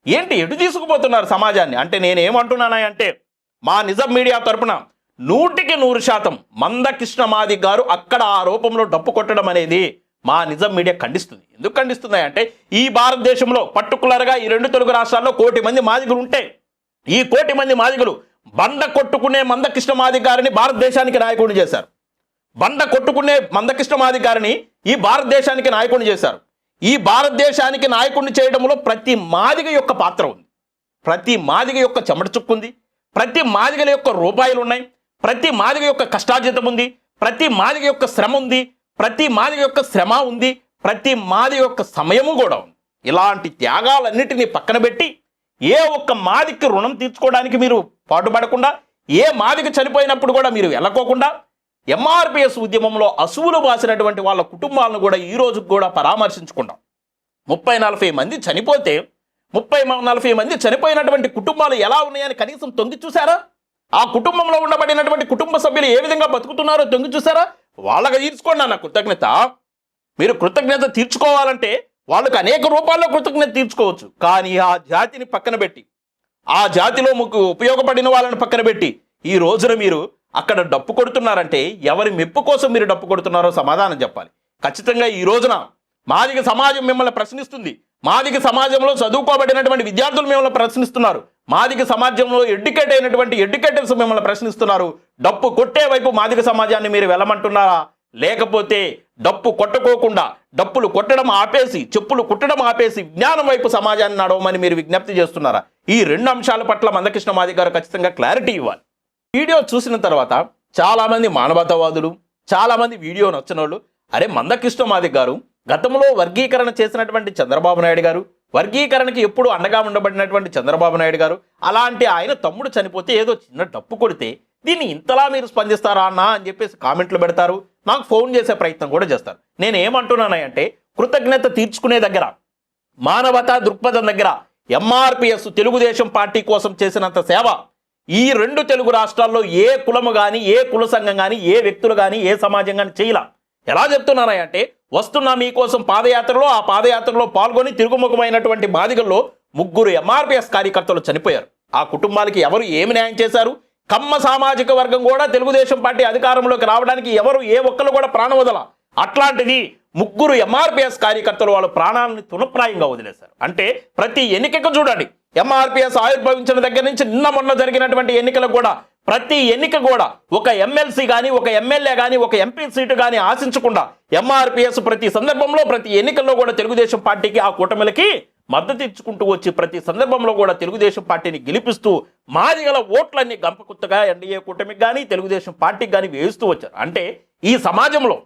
ఏంటి ఎటు తీసుకుపోతున్నారు సమాజాన్ని? అంటే నేనేమంటున్నానా అంటే మా నిజం మీడియా తరపున నూటికి నూరు శాతం మందకృష్ణ మాది గారు అక్కడ ఆ రూపంలో డప్పు కొట్టడం అనేది మా నిజం మీడియా ఖండిస్తుంది. ఎందుకు ఖండిస్తున్నాయి అంటే ఈ భారతదేశంలో పర్టికులర్గా ఈ రెండు తెలుగు రాష్ట్రాల్లో కోటి మంది మాదిగులు ఉంటే ఈ కోటి మంది మాదిగులు బండ కొట్టుకునే మందకృష్ణ మాది గారిని భారతదేశానికి నాయకుడిని చేశారు. బండ కొట్టుకునే మందకృష్ణ మాది గారిని ఈ భారతదేశానికి నాయకుడిని చేశారు. ఈ భారతదేశానికి నాయకుడిని చేయడంలో ప్రతి మాదిగ యొక్క పాత్ర ఉంది. ప్రతి మాదిగ యొక్క చెమట చుక్కుంది. ప్రతి మాదిగల యొక్క రూపాయలు ఉన్నాయి ప్రతి మాదిగ యొక్క కష్టార్జితం ఉంది. ప్రతి మాదిగ యొక్క శ్రమ ఉంది. ప్రతి మాదిగ యొక్క శ్రమ ఉంది. ప్రతి మాదిగ యొక్క సమయము కూడా ఉంది. ఇలాంటి త్యాగాలన్నిటినీ పక్కన పెట్టి ఏ ఒక్క మాదికి రుణం తీర్చుకోవడానికి మీరు పాటుపడకుండా ఏ మాదిగ చనిపోయినప్పుడు కూడా మీరు వెళ్ళకోకుండా ఎంఆర్పిఎస్ ఉద్యమంలో అసువులు బాసినటువంటి వాళ్ళ కుటుంబాలను కూడా ఈ రోజు కూడా పరామర్శించుకుంటాం ముప్పై నలభై మంది చనిపోతే ముప్పై నలభై మంది చనిపోయినటువంటి కుటుంబాలు ఎలా ఉన్నాయని కనీసం తొంగి చూసారా ఆ కుటుంబంలో ఉండబడినటువంటి కుటుంబ సభ్యులు ఏ విధంగా బతుకుతున్నారో తొంగి చూసారా వాళ్ళకి తీర్చుకోండి అన్న కృతజ్ఞత. మీరు కృతజ్ఞత తీర్చుకోవాలంటే వాళ్ళకి అనేక రూపాల్లో కృతజ్ఞత తీర్చుకోవచ్చు. కానీ ఆ జాతిని పక్కన పెట్టి ఆ జాతిలో మీకు ఉపయోగపడిన వాళ్ళని పక్కన పెట్టి ఈ రోజున మీరు అక్కడ డప్పు కొడుతున్నారంటే ఎవరి మెప్పు కోసం మీరు డప్పు కొడుతున్నారో సమాధానం చెప్పాలి. ఖచ్చితంగా ఈ రోజున మాదిగ సమాజం మిమ్మల్ని ప్రశ్నిస్తుంది. మాదిగ సమాజంలో చదువుకోబడినటువంటి విద్యార్థులు మిమ్మల్ని ప్రశ్నిస్తున్నారు. మాదిగ సమాజంలో ఎడ్యుకేట్ అయినటువంటి ఎడ్యుకేటర్స్ మిమ్మల్ని ప్రశ్నిస్తున్నారు. డప్పు కొట్టే వైపు మాదిగ సమాజాన్ని మీరు వెళ్ళమంటున్నారా? లేకపోతే డప్పు కొట్టుకోకుండా డప్పులు కొట్టడం ఆపేసి చెప్పులు కుట్టడం ఆపేసి జ్ఞానం వైపు సమాజాన్ని నడవమని మీరు విజ్ఞప్తి చేస్తున్నారా? ఈ రెండు అంశాల పట్ల మందకృష్ణ మాది గారు ఖచ్చితంగా క్లారిటీ ఇవ్వాలి. వీడియో చూసిన తర్వాత చాలామంది మానవతావాదులు చాలామంది వీడియో నచ్చిన వాళ్ళు అరే మందకృష్ణ మాది గారు గతంలో వర్గీకరణ చేసినటువంటి చంద్రబాబు నాయుడు గారు వర్గీకరణకి ఎప్పుడు అండగా ఉండబడినటువంటి చంద్రబాబు నాయుడు గారు అలాంటి ఆయన తమ్ముడు చనిపోతే ఏదో చిన్న డప్పు కొడితే దీన్ని ఇంతలా మీరు స్పందిస్తారా అన్నా అని చెప్పేసి కామెంట్లు పెడతారు. నాకు ఫోన్ చేసే ప్రయత్నం కూడా చేస్తారు. నేను ఏమంటున్నానంటే కృతజ్ఞత తీర్చుకునే దగ్గర మానవతా దృక్పథం దగ్గర ఎంఆర్పిఎస్ తెలుగుదేశం పార్టీ కోసం చేసినంత సేవ ఈ రెండు తెలుగు రాష్ట్రాల్లో ఏ కులము కానీ ఏ కుల సంఘం కానీ ఏ వ్యక్తులు కానీ ఏ సమాజం కానీ చేయలా. ఎలా చెప్తున్నానంటే వస్తున్నా మీకోసం పాదయాత్రలో ఆ పాదయాత్రలో పాల్గొని తిరుగుముఖమైనటువంటి బాధికల్లో ముగ్గురు ఎంఆర్పిఎస్ కార్యకర్తలు చనిపోయారు. ఆ కుటుంబాలకి ఎవరు ఏమి న్యాయం చేశారు? కమ్మ సామాజిక వర్గం కూడా తెలుగుదేశం పార్టీ అధికారంలోకి రావడానికి ఎవరు ఏ ఒక్కరు కూడా ప్రాణం వదల. అట్లాంటిది ముగ్గురు ఎంఆర్పిఎస్ కార్యకర్తలు వాళ్ళ ప్రాణాలను తునప్రాయంగా వదిలేశారు. అంటే ప్రతి ఎన్నికకు చూడండి ఎంఆర్పిఎస్ ఆవిర్భవించిన దగ్గర నుంచి నిన్న మొన్న జరిగినటువంటి ఎన్నికలకు కూడా ప్రతి ఎన్నిక కూడా ఒక ఎమ్మెల్సీ కానీ ఒక ఎమ్మెల్యే కానీ ఒక ఎంపీ సీటు కానీ ఆశించకుండా ఎంఆర్పిఎస్ ప్రతి సందర్భంలో ప్రతి ఎన్నికల్లో కూడా తెలుగుదేశం పార్టీకి ఆ కూటమిలకి మద్దతు ఇచ్చుకుంటూ వచ్చి ప్రతి సందర్భంలో కూడా తెలుగుదేశం పార్టీని గెలిపిస్తూ మాదిగల ఓట్లన్నీ గంపకుత్తగా ఎన్డీఏ కూటమికి కానీ తెలుగుదేశం పార్టీకి కానీ వేస్తూ వచ్చారు. అంటే ఈ సమాజంలో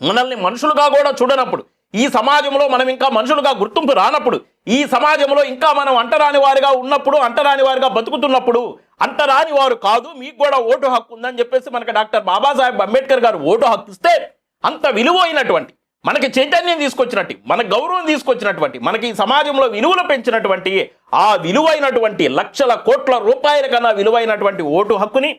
మనల్ని మనుషులుగా కూడా చూడనప్పుడు ఈ సమాజంలో మనం ఇంకా మనుషులుగా గుర్తింపు రానప్పుడు ఈ సమాజంలో ఇంకా మనం అంటరాని వారిగా ఉన్నప్పుడు అంటరాని వారిగా బతుకుతున్నప్పుడు అంటరాని వారు కాదు మీకు కూడా ఓటు హక్కు ఉందని చెప్పేసి మనకి డాక్టర్ బాబాసాహెబ్ అంబేద్కర్ గారు ఓటు హక్కు ఇస్తే అంత విలువైనటువంటి మనకి చైతన్యం తీసుకొచ్చినట్టు మన గౌరవం తీసుకొచ్చినటువంటి మనకి ఈ సమాజంలో విలువలు పెంచినటువంటి ఆ విలువైనటువంటి లక్షల కోట్ల రూపాయల కన్నా విలువైనటువంటి ఓటు హక్కుని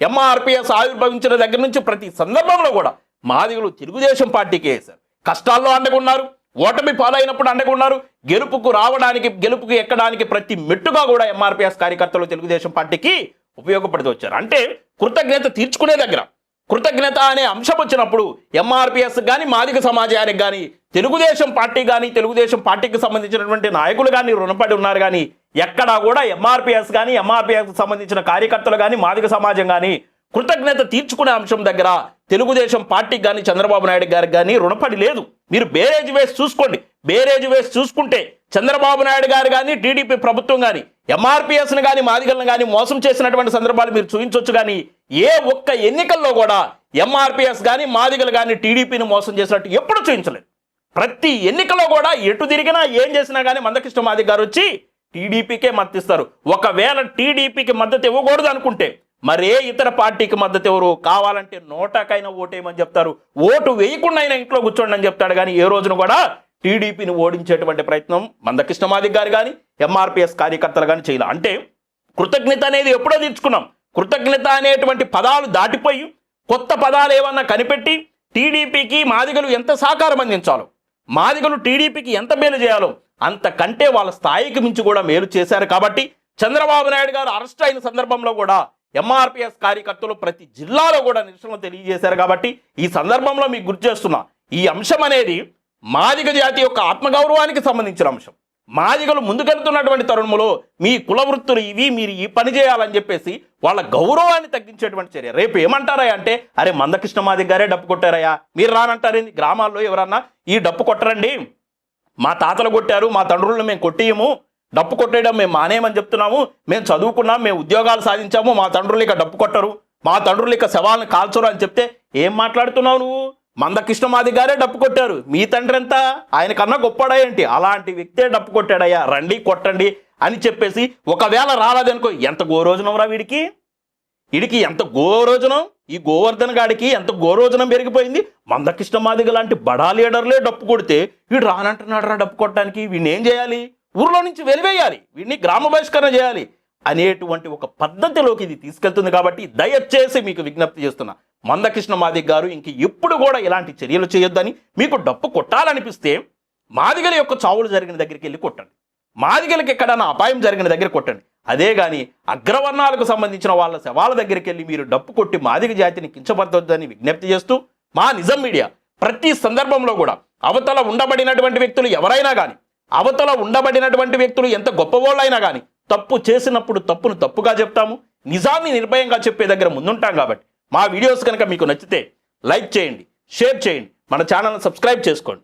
ఎంఆర్పిఎస్ ఆవిర్భవించిన దగ్గర నుంచి ప్రతి సందర్భంలో కూడా మాదిగులు తెలుగుదేశం పార్టీకి వేశారు. కష్టాల్లో అండగున్నారు ఓటమి పాలైనప్పుడు అండగున్నారు గెలుపుకు రావడానికి గెలుపుకు ఎక్కడానికి ప్రతి మెట్టుగా కూడా ఎంఆర్పిఎస్ కార్యకర్తలు తెలుగుదేశం పార్టీకి ఉపయోగపడుతూ వచ్చారు. అంటే కృతజ్ఞత తీర్చుకునే దగ్గర కృతజ్ఞత అనే అంశం వచ్చినప్పుడు ఎంఆర్పిఎస్ కానీ మాదిక సమాజానికి కానీ తెలుగుదేశం పార్టీ కానీ తెలుగుదేశం పార్టీకి సంబంధించినటువంటి నాయకులు కానీ రుణపడి ఉన్నారు కానీ ఎక్కడా కూడా ఎంఆర్పిఎస్ కానీ ఎంఆర్పిఎస్ సంబంధించిన కార్యకర్తలు కానీ మాదిక సమాజం కానీ కృతజ్ఞత తీర్చుకునే అంశం దగ్గర తెలుగుదేశం పార్టీకి కానీ చంద్రబాబు నాయుడు గారికి కానీ రుణపడి లేదు. మీరు బేరేజ్ వేసి చూసుకోండి. బేరేజ్ వేసి చూసుకుంటే చంద్రబాబు నాయుడు గారు కానీ టీడీపీ ప్రభుత్వం కానీ ఎంఆర్పిఎస్ని కానీ మాదిగలను కానీ మోసం చేసినటువంటి సందర్భాలు మీరు చూపించవచ్చు కానీ ఏ ఒక్క ఎన్నికల్లో కూడా ఎంఆర్పిఎస్ కానీ మాదిగలు కానీ టీడీపీని మోసం చేసినట్టు ఎప్పుడు చూపించలేదు ప్రతి ఎన్నికలో కూడా ఎటు తిరిగినా ఏం చేసినా కానీ మందకృష్ణ మాదిగ గారు వచ్చి టీడీపీకే మద్దతిస్తారు. ఒకవేళ టీడీపీకి మద్దతు ఇవ్వకూడదు అనుకుంటే మరే ఇతర పార్టీకి మద్దతు ఎవరు? కావాలంటే నోటాకైనా ఓటేయమని చెప్తారు. ఓటు వేయకుండా అయినా ఇంట్లో కూర్చోండి అని చెప్తాడు. కానీ ఏ రోజున కూడా టీడీపీని ఓడించేటువంటి ప్రయత్నం మందకృష్ణ మాదిగ గారు కానీ ఎంఆర్పిఎస్ కార్యకర్తలు కానీ చేయాలి. అంటే కృతజ్ఞత అనేది ఎప్పుడో తీర్చుకున్నాం. కృతజ్ఞత అనేటువంటి పదాలు దాటిపోయి కొత్త పదాలు ఏమన్నా కనిపెట్టి టీడీపీకి మాదిగలు ఎంత సహకారం అందించాలో మాదిగలు టీడీపీకి ఎంత మేలు చేయాలో అంతకంటే వాళ్ళ స్థాయికి మించి కూడా మేలు చేశారు కాబట్టి చంద్రబాబు నాయుడు గారు అరెస్ట్ అయిన సందర్భంలో కూడా ఎంఆర్పిఎస్ కార్యకర్తలు ప్రతి జిల్లాలో కూడా నిరసనలు తెలియజేశారు కాబట్టి ఈ సందర్భంలో మీకు గుర్తు చేస్తున్నా ఈ అంశం అనేది మాదిగ జాతి యొక్క ఆత్మగౌరవానికి సంబంధించిన అంశం. మాదిగలు ముందుకెళ్తున్నటువంటి తరుణంలో మీ కుల వృత్తులు ఇవి మీరు ఈ పని చేయాలని చెప్పేసి వాళ్ళ గౌరవాన్ని తగ్గించేటువంటి చర్య. రేపు ఏమంటారా అంటే అరే మందకృష్ణ మాదిగ గారే డప్పు కొట్టారయ్యా. మీరు రానంటారేంది గ్రామాల్లో ఎవరన్నా ఈ డప్పు కొట్టరండి. మా తాతలు కొట్టారు మా తండ్రులను మేము కొట్టేయము. డప్పు కొట్టేయడం మేము మానేయమని చెప్తున్నాము. మేము చదువుకున్నాం మేము ఉద్యోగాలు సాధించాము మా తండ్రులు ఇక డప్పు కొట్టరు. మా తండ్రులు ఇక శవాలను కాల్చరు అని చెప్తే ఏం మాట్లాడుతున్నావు నువ్వు? మందకృష్ణమాది గారే డప్పు కొట్టారు. మీ తండ్రి ఎంత? ఆయన కన్నా గొప్పడాయేంటి అలాంటి వ్యక్తే డప్పు కొట్టాడయ్యా. రండి కొట్టండి అని చెప్పేసి ఒకవేళ రాలేదనుకో ఎంత గోరోజనం రా వీడికి? వీడికి ఎంత గోరోజనం? ఈ గోవర్ధన్ గాడికి ఎంత గోరోజనం పెరిగిపోయింది? మంద మాదిగ లాంటి బడా లీడర్లే డప్పు కొడితే వీడు రానంటున్నాడు రా డప్పు కొట్టడానికి. వీడిని ఏం చేయాలి? ఊర్లో నుంచి వెలివేయాలి వీడిని గ్రామ బహిష్కరణ చేయాలి అనేటువంటి ఒక పద్ధతిలోకి ఇది తీసుకెళ్తుంది కాబట్టి దయచేసి మీకు విజ్ఞప్తి చేస్తున్నా. మందకృష్ణ మాదిగ్ గారు ఇంక ఎప్పుడు కూడా ఇలాంటి చర్యలు చేయొద్దని మీకు డప్పు కొట్టాలనిపిస్తే మాదిగల యొక్క చావులు జరిగిన దగ్గరికి వెళ్ళి కొట్టండి. మాదిగలకి ఎక్కడన్నా అపాయం జరిగిన దగ్గర కొట్టండి. అదే గాని అగ్రవర్ణాలకు సంబంధించిన వాళ్ళ శవాల దగ్గరికి వెళ్ళి మీరు డప్పు కొట్టి మాదిగ జాతిని కించపరచొద్దని విజ్ఞప్తి చేస్తూ మా నిజం మీడియా ప్రతి సందర్భంలో కూడా అవతల ఉండబడినటువంటి వ్యక్తులు ఎవరైనా కానీ అవతల ఉండబడినటువంటి వ్యక్తులు ఎంత గొప్పవాళ్ళైనా కానీ తప్పు చేసినప్పుడు తప్పును తప్పుగా చెప్తాము నిజాన్ని నిర్భయంగా చెప్పే దగ్గర ముందుంటాం కాబట్టి మా వీడియోస్ కనుక మీకు నచ్చితే లైక్ చేయండి షేర్ చేయండి మన ఛానల్ని సబ్స్క్రైబ్ చేసుకోండి.